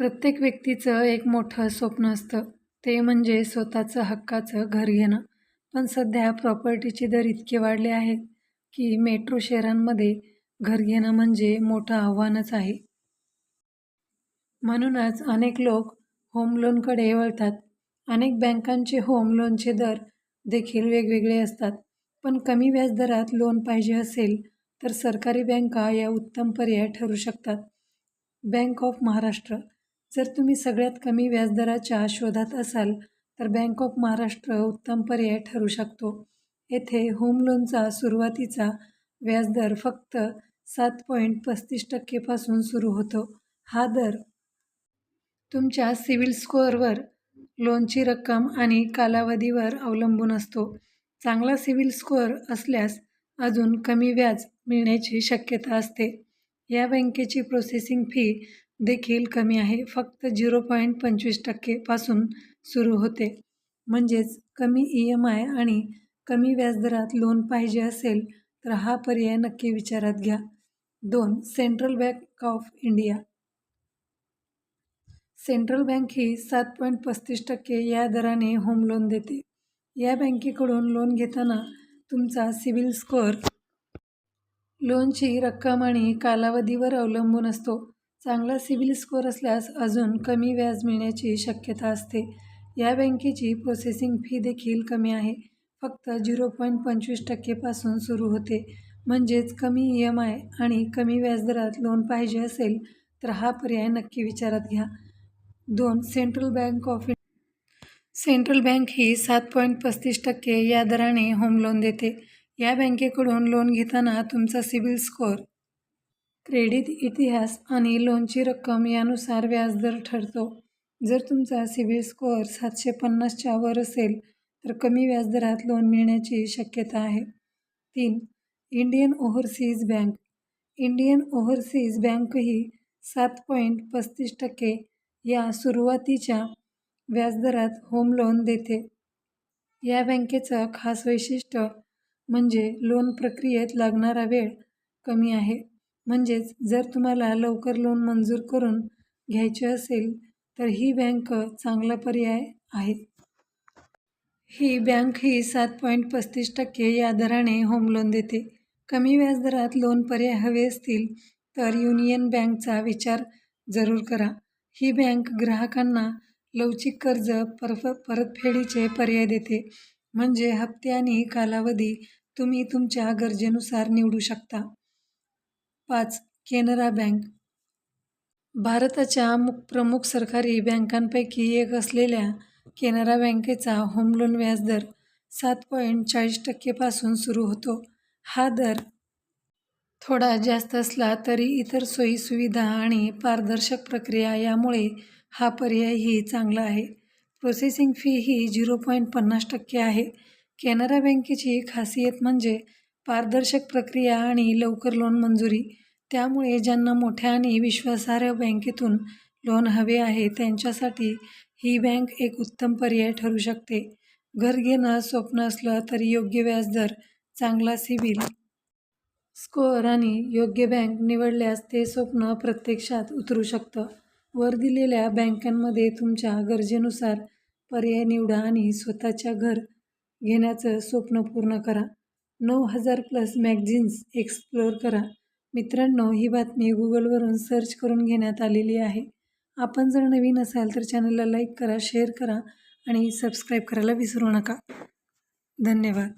प्रत्येक व्यक्तीचं एक मोठं स्वप्न असतं. ते म्हणजे स्वतःचं हक्काचं घर घेणं. पण सध्या प्रॉपर्टीचे दर इतके वाढले आहेत की मेट्रो शहरांमध्ये घर घेणं म्हणजे मोठं आव्हानच आहे. म्हणूनच अनेक लोक होम लोनकडे वळतात. अनेक बँकांचे होम लोनचे दर देखील वेगवेगळे असतात. पण कमी व्याजदरात लोन पाहिजे असेल तर सरकारी बँका या उत्तम पर्याय ठरू शकतात. बँक ऑफ महाराष्ट्र जर तुम्ही सगळ्यात कमी व्याजदराच्या शोधात असाल तर बँक ऑफ महाराष्ट्र उत्तम पर्याय ठरू शकतो. येथे होम लोनचा सुरुवातीचा व्याजदर फक्त सात पॉईंट पस्तीस टक्केपासून सुरू होतो. हा दर तुमच्या सिव्हिल स्कोअरवर लोनची रक्कम आणि कालावधीवर अवलंबून असतो. चांगला सिव्हिल स्कोअर असल्यास अजून कमी व्याज मिळण्याची शक्यता असते. या बँकेची प्रोसेसिंग फी देखील कमी आहे. फक्त झिरो पॉईंट पंचवीस टक्केपासून सुरू होते. म्हणजेच कमी ई एम आय आणि कमी व्याजदरात लोन पाहिजे असेल तर हा पर्याय नक्की विचारात घ्या. दोन central bank of India central bank ही सात पॉईंट पस्तीस टक्के या दराने होम लोन देते. या बँकेकडून लोन घेताना तुमचा सिबिल स्कोअर लोनची रक्कम आणि कालावधीवर अवलंबून असतो. चांगला सिबिल स्कोअर असल्यास अजून कमी व्याज मिळण्याची शक्यता असते. या बँकेची प्रोसेसिंग फी देखील कमी आहे. फक्त झिरो पॉईंट पंचवीस टक्केपासून सुरू होते. म्हणजेच कमी ई एम आय आणि कमी व्याजदरात लोन पाहिजे असेल तर हा पर्याय नक्की विचारात घ्या. दोन central bank of central bank ही सात पॉईंट पस्तीस टक्के या दराने होम लोन देते. या बँकेकडून लोन घेताना तुमचा सिबिल स्कोअर क्रेडिट इतिहास आणि लोनची रक्कम यानुसार व्याजदर ठरतो. जर तुमचा सिबिल स्कोअर सातशे पन्नासच्या वर असेल तर कमी व्याजदरात लोन मिळण्याची शक्यता आहे. तीन Indian overseas bank. Indian overseas bank ही सात पॉईंट पस्तीस टक्के या सुरुवातीच्या व्याजदरात होम लोन देते. या बँकेचं खास वैशिष्ट्य म्हणजे लोन प्रक्रियेत लागणारा वेळ कमी आहे. म्हणजेच जर तुम्हाला लवकर लोन मंजूर करून घ्यायचे असेल तर ही बँक चांगला पर्याय आहे ही बँक ही सात पॉईंट पस्तीस टक्के या दराने होम लोन देते. कमी व्याजदरात लोन पर्याय हवे असतील तर युनियन बँकचा विचार जरूर करा. ही बँक ग्राहकांना लवचिक कर्ज परफ परतफेडीचे पर्याय देते. म्हणजे हप्ते आणि कालावधी तुम्ही तुमच्या गरजेनुसार निवडू शकता. पाच केनरा बँक. भारताच्या मुख प्रमुख सरकारी बँकांपैकी एक असलेल्या केनरा बँकेचा होम लोन व्याजदर सात पॉईंट चाळीस टक्केपासून सुरू होतो. हा दर थोडा जास्त असला तरी इतर सोयीसुविधा आणि पारदर्शक प्रक्रिया यामुळे हा पर्यायही चांगला आहे. प्रोसेसिंग फी ही झिरो पॉईंट पन्नास टक्के आहे. कॅनरा बँकेची खासियत म्हणजे पारदर्शक प्रक्रिया आणि लवकर लोन मंजुरी. त्यामुळे ज्यांना मोठ्या आणि विश्वासार्ह बँकेतून लोन हवे आहे त्यांच्यासाठी ही बँक एक उत्तम पर्याय ठरू शकते. घर घेणं स्वप्न असलं तरी योग्य व्याजदर चांगला सिबिल स्कोअर आणि योग्य बँक निवडल्यास ते स्वप्न प्रत्यक्षात उतरू शकतं. वर दिलेल्या बँकांमध्ये तुमच्या गरजेनुसार पर्याय निवडा आणि स्वतःच्या घर घेण्याचं स्वप्न पूर्ण करा. नऊ हजार प्लस मॅगझिन्स एक्सप्लोअर करा. मित्रांनो ही बातमी गुगलवरून सर्च करून घेण्यात आलेली आहे. आपण जर नवीन असाल तर चॅनलला लाईक करा शेअर करा आणि सबस्क्राईब करायला विसरू नका. धन्यवाद.